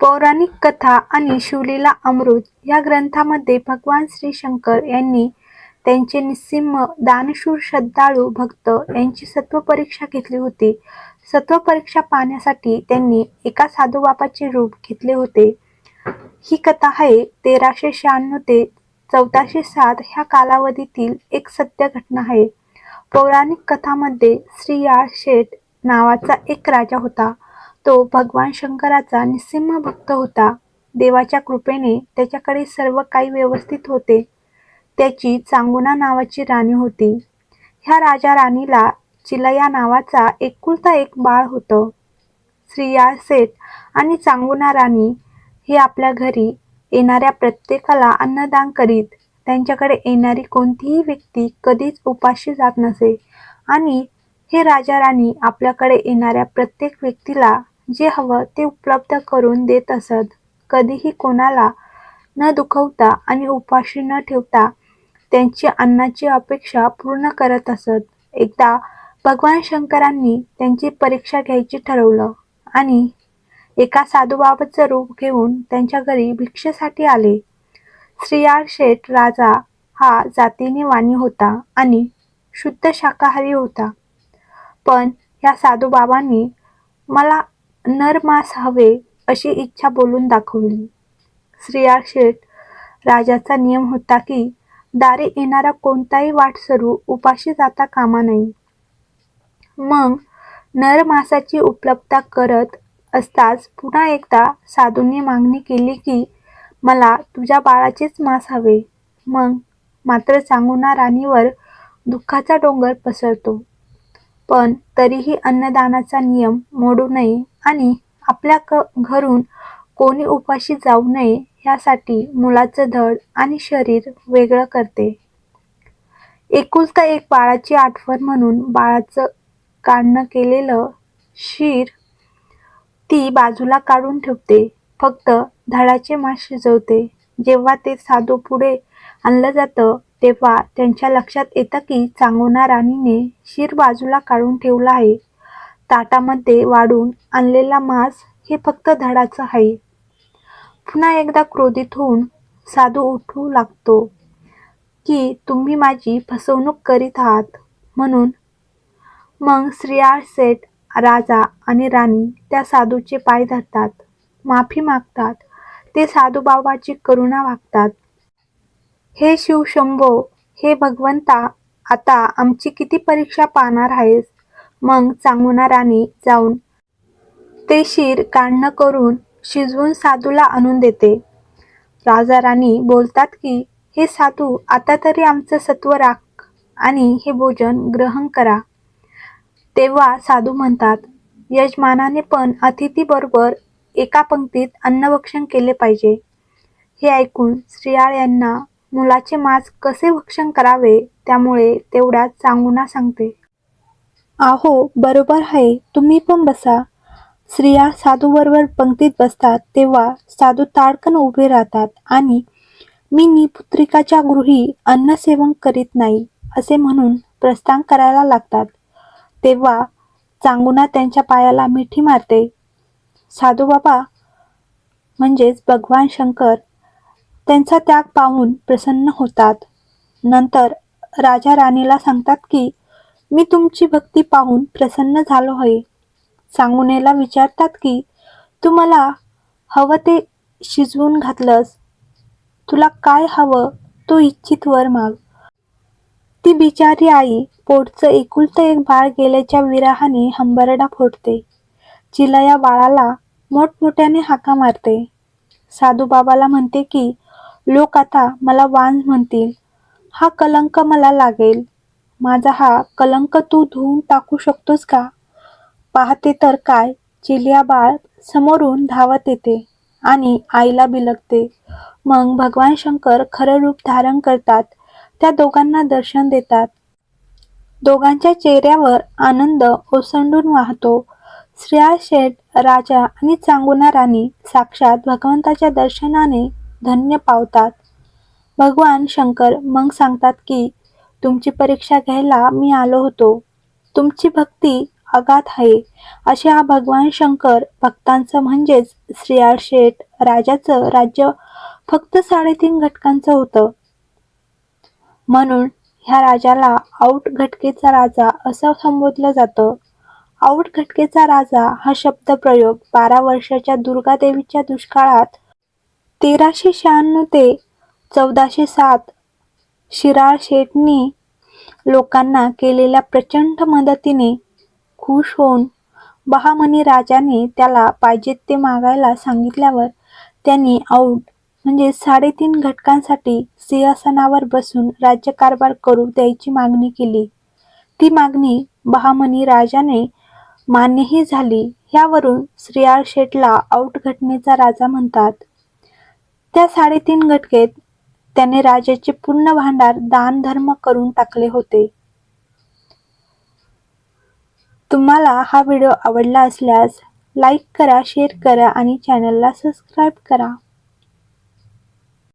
पौराणिक कथा आणि शिवलीला अमृत या ग्रंथामध्ये भगवान श्री शंकर यांनी त्यांचे निस्सिम दानशूर श्रद्धाळू भक्त यांची सत्वपरीक्षा घेतली होती. सत्वपरीक्षा पाहण्यासाठी त्यांनी एका साधुबाबाचे रूप घेतले होते. ही कथा आहे तेराशे शहाण्णव ते चौदाशे सात ह्या कालावधीतील एक सत्य घटना आहे. पौराणिक कथामध्ये श्रीयाळ शेठ नावाचा एक राजा होता. तो भगवान शंकराचा निस्सिम भक्त होता. देवाच्या कृपेने त्याच्याकडे सर्व काही व्यवस्थित होते. त्याची चांगुना नावाची राणी होती. ह्या राजा राणीला चिलया नावाचा एकुलता एक बाळ होतं. श्रियासेठ आणि चांगुना राणी हे आपल्या घरी येणाऱ्या प्रत्येकाला अन्नदान करीत. त्यांच्याकडे येणारी कोणतीही व्यक्ती कधीच उपाशी जात नसे आणि हे राजा राणी आपल्याकडे येणाऱ्या प्रत्येक व्यक्तीला जे हवं ते उपलब्ध करून देत असत. कधीही कोणाला न दुखवता आणि उपाशी न ठेवता त्यांची अन्नाची अपेक्षा पूर्ण करत असत. एकदा भगवान शंकरांनी त्यांची परीक्षा घ्यायची ठरवलं आणि एका साधुबाबाचं रूप घेऊन त्यांच्या घरी भिक्षेसाठी आले. श्रीयाळ शेठ राजा हा जातीने वाणी होता आणि शुद्ध शाकाहारी होता. पण ह्या साधूबाबांनी मला नर मांस हवे अशी इच्छा बोलून दाखवली. श्रेया शेठ राजाचा नियम होता की दारी येणारा कोणताही वाटसरू उपाशी जाता कामा नये. मग नर मासाची उपलब्धता करत असताच पुन्हा एकदा साधूंनी मागणी केली की मला तुझ्या बाळाचेच मांस हवे. मग मात्र सांगूना राणीवर दुःखाचा डोंगर पसरतो. पण तरीही अन्नदानाचा नियम मोडू नये आणि आपल्या क घरून कोणी उपाशी जाऊ नये यासाठी मुलाचं धड आणि शरीर वेगळं करते. एकुलता एक बाळाची आठवण म्हणून बाळाचं काढणं केलेलं शीर ती बाजूला काढून ठेवते. फक्त धडाचे मांस शिजवते. जेव्हा ते साधू पुढे आणलं जातं तेव्हा त्यांच्या लक्षात येतं की चांगोना राणीने शीर बाजूला काढून ठेवलं आहे. ताटामध्ये वाढून आणलेला मांस हे फक्त धडाचं आहे. पुन्हा एकदा क्रोधित होऊन साधू उठू लागतो की तुम्ही माझी फसवणूक करीत आहात म्हणून. मग श्रीयाळ सेठ राजा आणि राणी त्या साधूचे पाय धरतात. माफी मागतात. ते साधूबाबाची करुणा वागतात. हे शिवशंभो, हे भगवंता आता आमची किती परीक्षा पाहणार आहेस? मग चांगुना राणी जाऊन ते शीर काढणं करून शिजवून साधूला आणून देते. राजा राणी बोलतात की हे साधू आता तरी आमचं सत्व राख आणि हे भोजन ग्रहण करा. तेव्हा साधू म्हणतात यजमानाने पण अतिथीबरोबर एका पंक्तीत अन्नभक्षण केले पाहिजे. हे ऐकून श्रीयाळ यांना मुलाचे मांस कसे भक्षण करावे त्यामुळे तेवढ्यात चांगुना सांगते. आहो बरोबर आहे तुम्ही पण बसा. स्त्रिया साधूबरोबर पंक्तीत बसतात तेव्हा साधू ताडकन उभे राहतात आणि मी निपुत्रिकाच्या गृही अन्नसेवन करीत नाही असे म्हणून प्रस्थान करायला लागतात. तेव्हा चांगुना त्यांच्या पायाला मिठी मारते. साधुबाबा म्हणजेच भगवान शंकर त्यांचा त्याग पाहून प्रसन्न होतात. नंतर राजा राणीला सांगतात की मी तुमची भक्ती पाहून प्रसन्न झालो आहे. सांगुनेला विचारतात की तू मला हवं ते शिजवून घातलंस. तुला काय हवं तो इच्छित वर माग. ती बिचारी आई पोटचं एकुलतं एक बाळ गेल्याच्या विराहाने हंबरडा फोडते. चिलया बाळाला मोठमोठ्याने हाका मारते. साधूबाबाला म्हणते की लोक आता मला वांज म्हणतील. हा कलंक मला लागेल. माझा हा कलंक तू धुवून टाकू शकतोस का? पाहते तर काय चिलिया बाळ समोरून धावत येते आणि आईला बिलगते. मग भगवान शंकर खरं रूप धारण करतात. त्या दोघांना दर्शन देतात. दोघांच्या चेहऱ्यावर आनंद ओसंडून वाहतो. श्रेया शेठ राजा आणि चांगुना राणी साक्षात भगवंताच्या दर्शनाने धन्य पावतात. भगवान शंकर मग सांगतात की तुमची परीक्षा घ्यायला मी आलो होतो. तुमची भक्ती अगाध आहे. असे हा भगवान शंकर भक्तांचं म्हणजेच श्रीयाळ शेठ राजाचं राज्य फक्त साडेतीन घटकांचं होतं. म्हणून ह्या राजाला आऊट घटकेचा राजा असं संबोधलं जातं. आऊट घटकेचा राजा हा शब्दप्रयोग बारा वर्षाच्या दुर्गादेवीच्या दुष्काळात तेराशे शहाण्णव ते चौदाशे सात शिराळ शेठनी लोकांना केलेल्या प्रचंड मदतीने खुश होऊन बहामनी राजाने त्याला पाहिजे ते मागायला सांगितल्यावर त्यांनी औट म्हणजे साडेतीन घटकांसाठी सिंहासनावर बसून राज्यकारभार करू द्यायची मागणी केली. ती मागणी बहामनी राजाने मान्यही झाली. यावरून श्रीयाळ शेठला औट घटनेचा राजा म्हणतात. त्या साडेतीन घटकेत त्याने राजाचे पूर्ण भांडार दान धर्म करून टाकले होते. तुम्हाला हा व्हिडिओ आवडला असल्यास लाईक करा शेअर करा आणि चॅनलला सबस्क्राईब करा.